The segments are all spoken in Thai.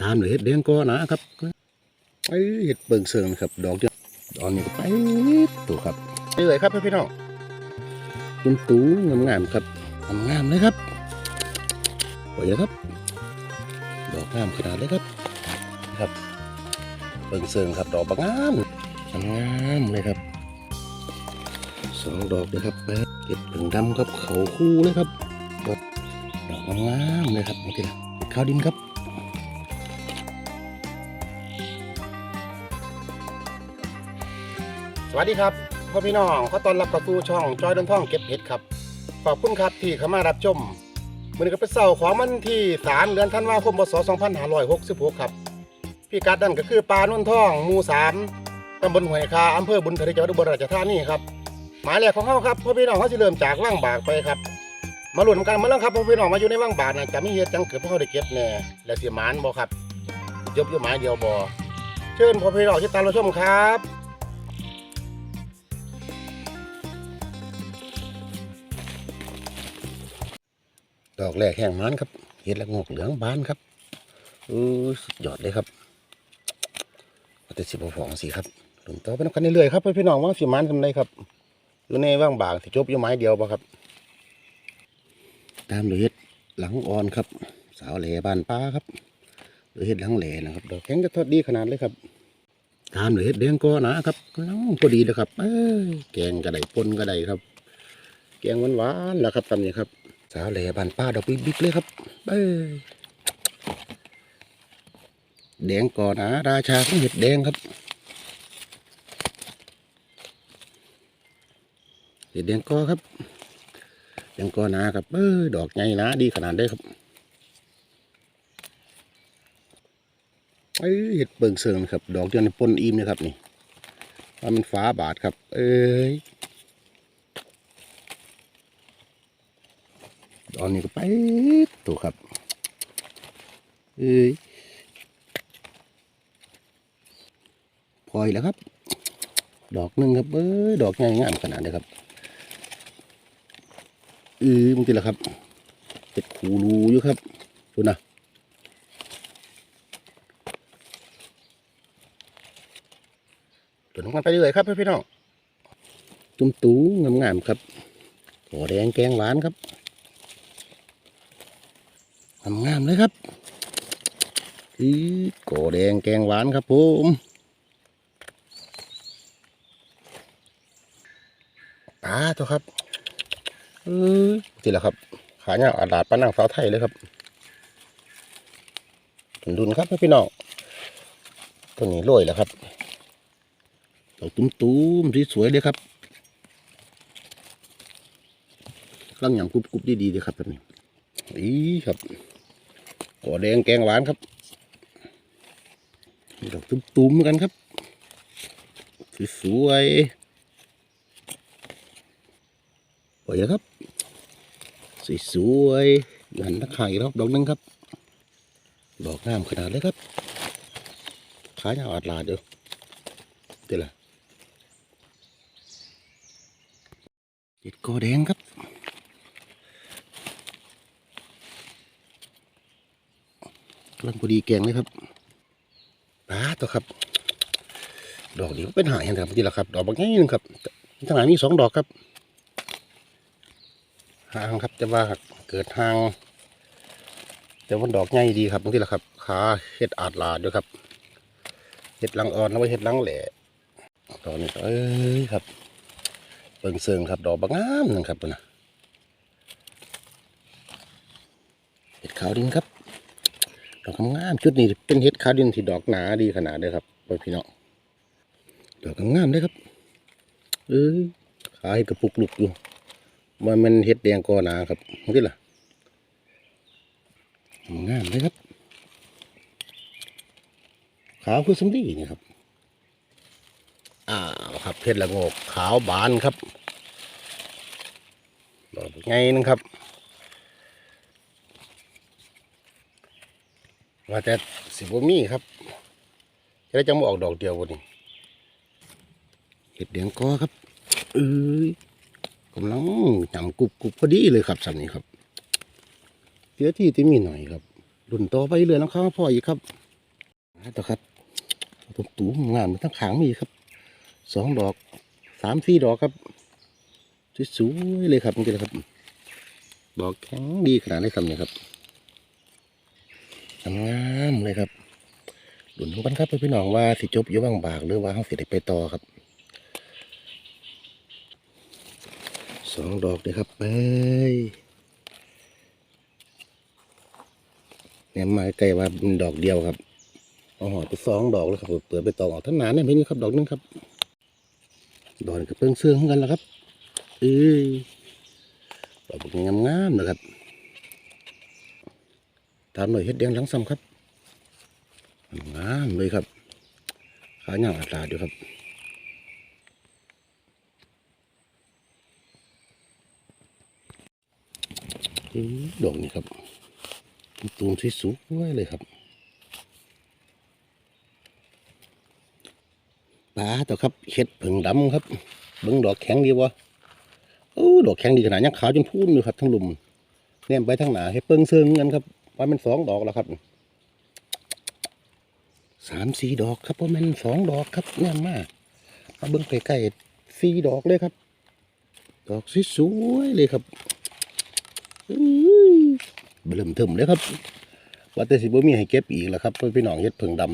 ตามเลยเห็ดแดงก็นะครับไอ้เห็ดเปิงเสืองครับ ดอกเดียวดอกนี้ก็ไปตัวครับไปเลยครับพี่น้องตุ้มตูงามๆครับงามๆเลยครับสวยครับ ดอกงามขนาดเลยครับ ครับเปิงเสืองครับ ดอกบางงามงามเลยครับสองดอกเลยครับเห็ดเปิงดำครับเขาคู่เลยครับดอกงามๆเลยครับนี่ทีละข้าวดินครับ สวัสดีครับพ่อพี่น้องขอต้อนรับเข้าสู่ช่องจอยดินท่องเก็บเห็ดครับขอบคุณครับที่เข้ามารับชมมือนี้ก็เป็นเสาร์ของวันที่ 3 เดือนธันวาคมพศ2566ครับพี่กัดนั่นก็คือปลานุ่นท่องหมู่3ตำบลห้วยคาอำเภอบุญทริจังหวัดอุบลราชธานีครับหมายแรกของเขาครับพ่อพี่น้องเขาจะเริ่มจากว่างบากไปครับ มาหลุ้นกันมาแล้วครับพ่อพี่น้องมาอยู่ในว่างบากนะจะมีเห็ดจังเกิดพวกเขาได้เก็บแน่และเสียหมานบ่ครับยบอยู่หมายเดียวบ่เชิญพ่อพี่น้องที่ตามเราชมครับ ดอกแรกแห้งมันครับ เห็ดละงอกเหลืองบานครับเออสุดยอดเลยครับก็จะสิบฟองสิครับหลุนต่อไปนับกันเรื่อยๆครับพี่น้องว่าสิมันทำไรครับอยู่ในว่างบางที่จบอยู่ไม้เดียวปะครับ ตามด้วยเห็ดหลังอ่อนครับ สาวแหล่บานป้าครับหรือเห็ดหลังแหล่นะครับดอกแข็งจะทอดดีขนาดเลยครับตามด้วยเห็ดแดงก็นะครับกำลังพอดีเลยครับเอ้ยแกงกระไดปนกระไดครับ แกงหวานๆแล้วครับตำนี้ครับ สาวแหล่บานป้าดอกบิ๊กเลยครับ เอ้ยแดงก่อนนะราชาของเห็ดแดงครับ เห็ดแดงกอครับแดงกอนาครับเอ้ยดอกใหญ่นาดีขนาดได้ครับไอ้ยเห็ดเปิงเสืองครับ ดอกเดียวในปนอิ่มนะครับนี่ว่ามันฟ้าบาทครับ เอ้ย ตอนนี้ก็ไปตัวครับเอ้ยพอยแล้วครับ ดอกหนึ่งครับเอ้ยดอกง่ายงามขนาดนี้ครับเออมึงทีละครับเห็ดขูรูอยู่ครับดูนะตัวน้ำมันไปเรื่อยครับพี่น้องตุ้มตูงามๆครับหัวแดงแกงหวานครับ งามงามเลยครับอีโกแดงแกงหวานครับผมปลาตัวครับเออทีละครับ ขาเนี่ยอาดาดปลานังสาวไทยเลยครับดุนครับพี่น้องตัวนี้โรยแล้วครับดอกตุ้มๆสวยๆเลยครับกำลังอย่างกรุบๆดีๆเลยครับแบบนี้อีครับ หัวแดงแกงหวานครับดอกตุ้มๆกันครับ สวยๆสวยนะครับ สวยๆหันตะไคร่รอบดอกนึงครับ ดอกงามขนาดเลยครับ ขายาวอาดลาดเดียวเดี๋ยวละเจ็ดกอแดงครับ กำลังพอดีแกงเลยครับปลาตัวครับ ดอกนี้เป็นหายนะครับทีละครับ ดอกบางแง่นึงครับทางไหนมีสองดอกครับหางครับแต่ว่าเกิดหาง แต่ว่าดอกใหญ่ดีครับบางทีละครับขาเห็ดอาดลาดด้วยครับเห็ดลังอ่อนแล้วก็เห็ดลังแหล่ดอกนี้เอ้ยครับเปิงเซิงครับ ดอกบางงามนึงครับนะเห็ดขาวดินครับ ดอกงามชุดนี้เป็นเห็ดขาวดินที่ดอกหนาดีขนาดเลยครับพ่อพี่น้องดอกงามเลยครับ เอ้ยขายกระปุกลุกอยู่มันมันเห็ดแดงกอหนาครับนี่ล่ะงามเลยครับ ขาวคือสมดีนี่ครับอ้าวครับเห็ดละโงกขาวบานครับดอกไงนึงครับ ว่าแต่สิบมีครับจะได้จังมาออกดอกเดียววันนี้เห็ดเดียงกอครับเอ้ยกำลังจำกรุบกรุบพอดีเลยครับสันนี้ครับเสียที่ที่มีหน่อยครับรุ่นต่อไปเลยนะครับพ่ออีกครับต่อครับตุ้มตูมงานมันทั้งขางมีครับสองดอกสามสี่ดอกครับสวยๆเลยครับนี่เลยครับ ดอกแข็งดีขนาดนี้ครับเนี่ยครับ งามเลยครับหลุนกันครับพี่น้องว่าสิจบอยู่บางบากหรือว่าเขาสิได้ไปต่อครับสองดอกเลยครับเอ้ยเนี่ยมาใกล้ว่าเป็นดอกเดียวครับเอาหอดไปสองดอกแล้วครับเปิดไปต่อออกทั้งหนาเนี่ยไม่นี่ครับดอกนึงครับดอกนี้ก็เพิ่งเสื่องเหมือนกันแล้วครับเอ้ยดอกงามๆนะครับ ตามหน่วยเฮ็ดแดงหลังซ้ำครับงามเลยครับ ขาหยางอัดลาดอยู่ครับอือดอกนี้ครับตูมสวยเลยครับปลาต่อครับเห็ดผึ่งดำครับเบิ้งดอกแข็งดีวะโอ้ดอกแข็งดีขนาดยังขาวจนพูนอยู่ครับทั้งลุมเนี่ยไปทั้งหนาให้เปิ้งเซิงเงินครับ ว่ามันสองดอกแล้วครับสามสี่ดอกครับเพราะมันสองดอกครับเนี่ยมามาเบิ้งใกล้ๆสี่ดอกเลยครับ ดอกสวยๆเลยครับอื้อเบิ่มเทิมเลยครับว่าแต่สิบ่มีให้เก็บอีกแล้วครับเพื่อนพี่น้องเฮ็ดเพิ่งดำ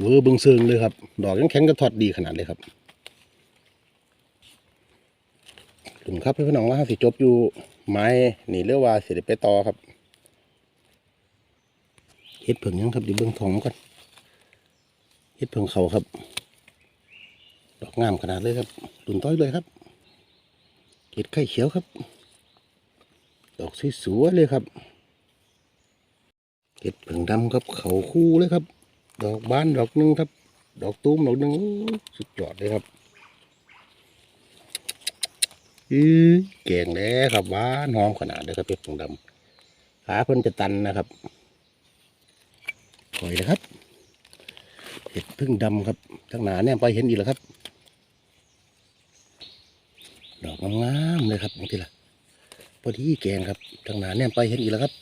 เวอร์เบิ่งเซิงเลยครับ ดอกยังแข็งกระทอดดีขนาดเลยครับถึงครับพี่น้องว่าสิจบอยู่ ไม้นี่เรียกว่าสิได้ไปต่อครับเฮ็ดเพิ่งยังครับดิเบิ่งทองก่อนเฮ็ดเพิ่งเขาครับ ดอกงามขนาดเลยครับตุนต้อยเลยครับเฮ็ดไข่เขียวครับ ดอกสวยๆเลยครับเฮ็ดเพิ่งดำครับเขาคู่เลยครับ ดอกบานดอกหนึงครับ ดอกตูมดอกหนึงสุดยอดเลยครับ อือเก่งแล้วครับหวานหอมขนาดเลยครับเพชรผงดำขาเพิ่นจะตันนะครับปล่อยเลยครับเห็ดพึ่งดำครับทั้งหนาเนี่ยไปเห็นอีกแล้วครับ ดอกงามๆเลยครับบางทีละพอดีแกงครับทั้งหนาเนี่ยไปเห็นอีกแล้วครับ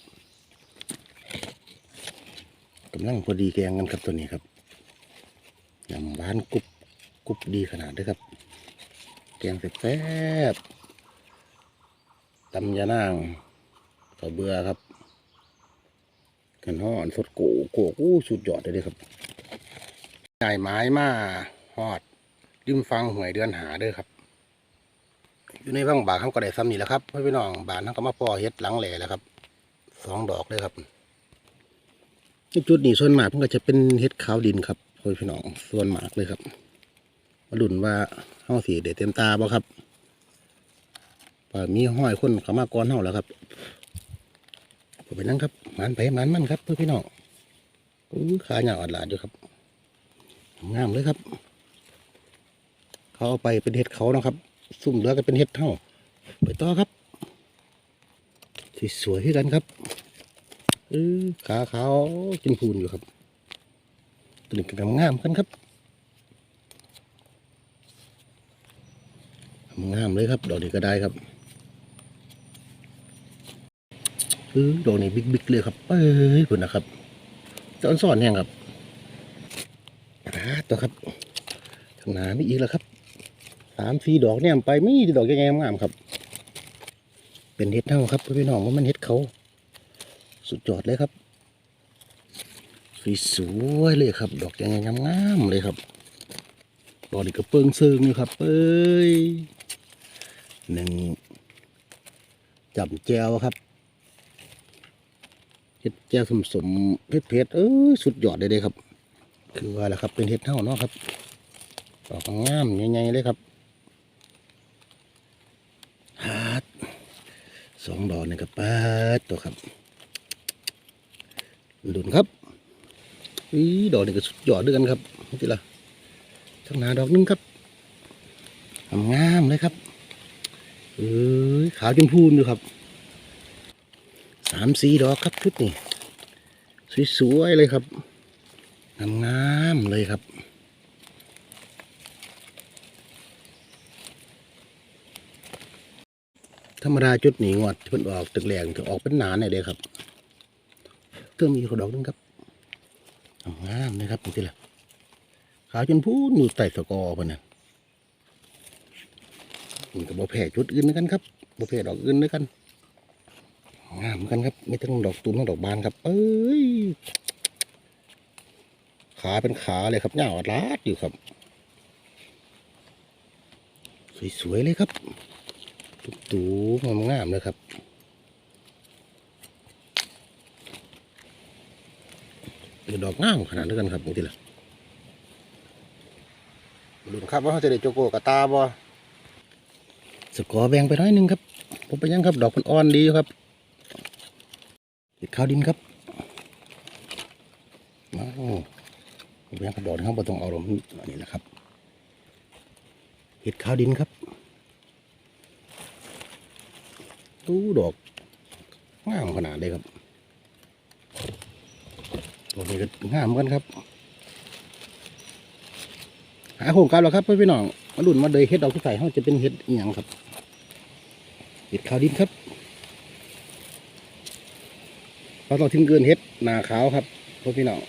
กำลังพอดีแกงกันครับตัวนี้ครับยำหวานกรุบกรุบดีขนาดเลยครับ แกงแซ่บ ตำยานางข้าเบื่อครับกันห่อนสดโกโกกู้สุดยอดเลยด้อครับใหญ่ไม้มาหอดริมฟังหวยเดือนหาเด้อครับ อยู่ในบ้างบากเขาก็ได้ซ้ำนี่แหละครับพี่น้องบานเขาก็มาปอเฮ็ดหลังแหล่แล้วครับสองดอกเลยครับจุดนี้ส่วนมากมันก็จะเป็นเฮ็ดขาวดินครับพี่น้องส่วนมากเลยครับมาดุนว่าเฮาสีเด็เต็มตาบ่ครับ มีห้อยคนขามาก่อนเฮาแล้วครับผมไปนั่งครับมันไปหมันมันครับเพื่อพี่น้องอู้ขาหยาอ่อนหลาดอยู่ครับงามเลยครับ เขาเอาไปเป็นเห็ดเขานะครับ ซุ่มเหลือก็เป็นเห็ดเท่าไปต่อครับสวยๆที่กันครับเออขาขาวกินพูนอยู่ครับตัวนี้ก็งามกันครับงามเลยครับดอกนี้ก็ได้ครับเออดอกนี้บิ๊กๆเลยครับเอ้ยคุณนะครับจะอ่อนซ่อนแห้งครับปาดตัวครับข้างหน้ามีอีกแล้วครับสามสี่ดอกเนี่ยไปมีดอกยังไงงามๆครับ เป็นเห็ดเท่าครับพี่น้องว่ามันเห็ดเขาสุดยอดเลยครับสวยเลยครับ ดอกยังไงงามๆเลยครับดอกนี้ก็เปิงเซิงอยู่ครับเอ้ยหนึ่งจับแจวครับ เห็ดแจวสมสมเผ็ดเผ็ดเออสุดยอดเลยเลยครับ คือว่าแหละครับเป็นเห็ดเท่าเนาะครับดอกงามใหญ่ๆเลยครับฮาร์ดสองดอกนี่ครับปาตัวครับดุนครับอีดอกนี่ก็สุดยอดด้วยกันครับนี่ละทั้งหนาดอกหนึงครับงามเลยครับเอ้ยขาวจนพูนอยู่ครับ สามสีดอกครับชุดนี้สวยๆเลยครับงามๆเลยครับธรรมดาจุดนี้งวดเพิ่นออกตึกแหลงถึงออกเป็นหนาเนี่ยเลยครับเติมอีกดอกนึงครับงามนะครับนี่แหละขาวจนพูนอยู่ใต้สกอพิ่นนะมันก็บ่แพ้จุดอื่นเหมือนกันครับบ่แพ้ดอกอื่นเหมือนกัน งามเหมือนกันครับมีทั้งดอกตูมทั้งดอกบานครับ เอ้ยขาเป็นขาเลยครับยาวลาดอยู่ครับ สวยๆเลยครับตุ๊กตูงามๆเลยครับเป็นดอกงามขนาดนี้กันครับนี่ทีละดูครับว่าเขาจะได้โจโกกับตาบ่สกอแบ่งไปน้อยนึงครับผมไปยังครับ ดอกมันอ่อนดีครับ เห็ดข้าวดินครับอ้าวผมไปยังครับดอนครับบ่ต้องเอาลงอันนี้นะครับ เห็ดข้าวดินครับตู้ดอกงามขนาดเลยครับตัวนี้ก็งามเหมือนกันครับ หาโครงการแล้วครับเพื่อนพี่น้องมาดุนมาเดยเฮ็ดดอกที่ใส่เขาจะเป็นเฮ็ดอีหยังครับเฮ็ดขาวดินครับ เราต้องทิ้งเกินเฮ็ดหนาขาวครับพ่อพี่น้อง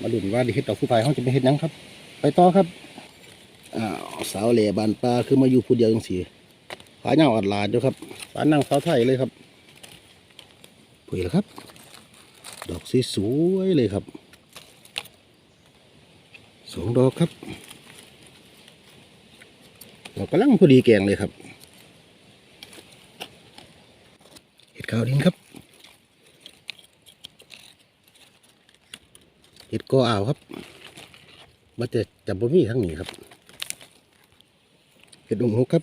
มาดุนว่าเฮ็ดดอผู้ใส่เขาจะเป็นเฮ็ดยังครับ ไปต่อครับอ้าวสาวเหล่บานปลาคือมาอยู่ผู้เดียวจังสีขาเหงาอัดลาดอยู่ครับปานั่งสาวไทยเลยครับปุ๋ยแล้วครับ ดอกสีสวยเลยครับสองดอกครับดอกกำลังพอดีแกงเลยครับ เห็ดขาวดิ้นครับ เห็ดกออ่าวครับมันจะจับบ่มีทั้งนี้ครับเห็ดดงหกครับ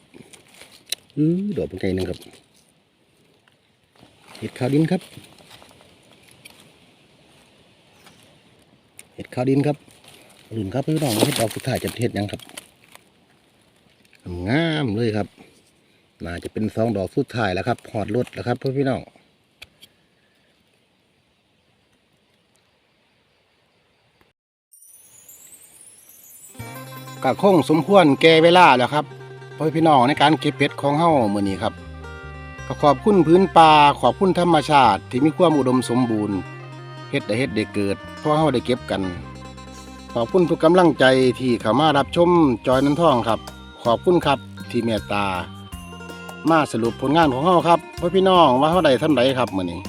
อือดอกเป็นไงหนึ่งครับเห็ดขาวดินครับเห็ดขาวดินครับหลุนครับพี่น้องเห็ดดอกสุดท้ายจะเป็นเห็ดยังครับงามเลยครับน่าจะเป็นสองดอกสุดท้ายแล้วครับหอดรถแล้วครับพี่น้อง กะคงสมควรแก่เวลาแล้วครับพ่อพี่น้องในการเก็บเห็ดของเฮามือนี้ครับก็ขอบคุณพื้นป่าขอบคุณธรรมชาติ ที่มีความอุดมสมบูรณ์เฮ็ดได้เฮ็ดได้เกิดเพราะเฮาได้เก็บกัน ขอบคุณทุกกำลังใจที่เข้ามารับชมจอยนันท่องครับ ขอบคุณครับที่เมตตา มาสรุปผลงานของเฮาครับพ่อพี่น้องว่าเฮาได้ทำไดครับมื้อนี้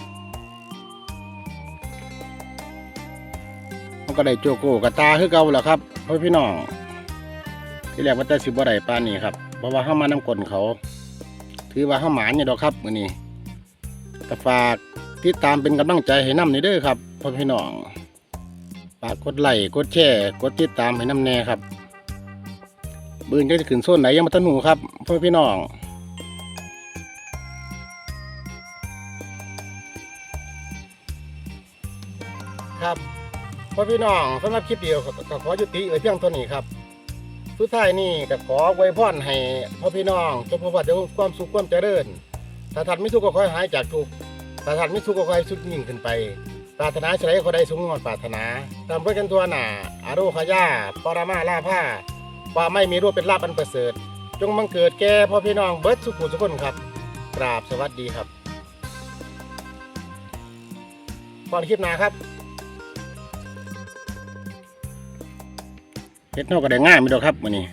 ก็ได้โจโก้กับตาคือเก่าแหละครับพ่อพี่น้อง ที่แรกว่าแต่สิบ่ได้ปานนี้ครับเพราะว่าเฮามานํกลนเขา ถือว่าเฮาหมานอยู่ดอกครับมือนี้ก็ฝากติดตามเป็นกำลังใจให้น้ำในเด้อครับพ่อพี่น้องฝากกดไลค์กดแชร์กดติดตามให้น้ำแน่ครับบืนจะขึ้นโซนไหนยังมาตันหูครับพ่อพี่น้องครับพ่อพี่น้องสำหรับคลิปเดียวก็ขอยุติไว้เพียงเท่านี้ครับ สุดท้ายนี่ก็ขอไว้พรให้พ่อพี่น้องจงพบว่าเดี๋ยวความสุขความเจริญถ้าท่านไม่ทุกข์ก็ขอให้หายจากทุกข์ปรานไม่สุขก็ค่อยสุดยิ่งขึ้นไป ปรารถนาเฉลยก็ได้สมงอนปรารถนาตามเพื่อกันตัวหนาอารคายาปรามาลาผ้าว่าไม่มีรูปเป็นลาบอันประเสริฐ จงบังเกิดแก่พ่อพี่น้องเบิร์ดสุขุทุกคนครับกราบสวัสดีครับก่อนคลิปหนาครับ เฮ็ดนอกก็ได้ง่ายไม่ดอกครับวันนี้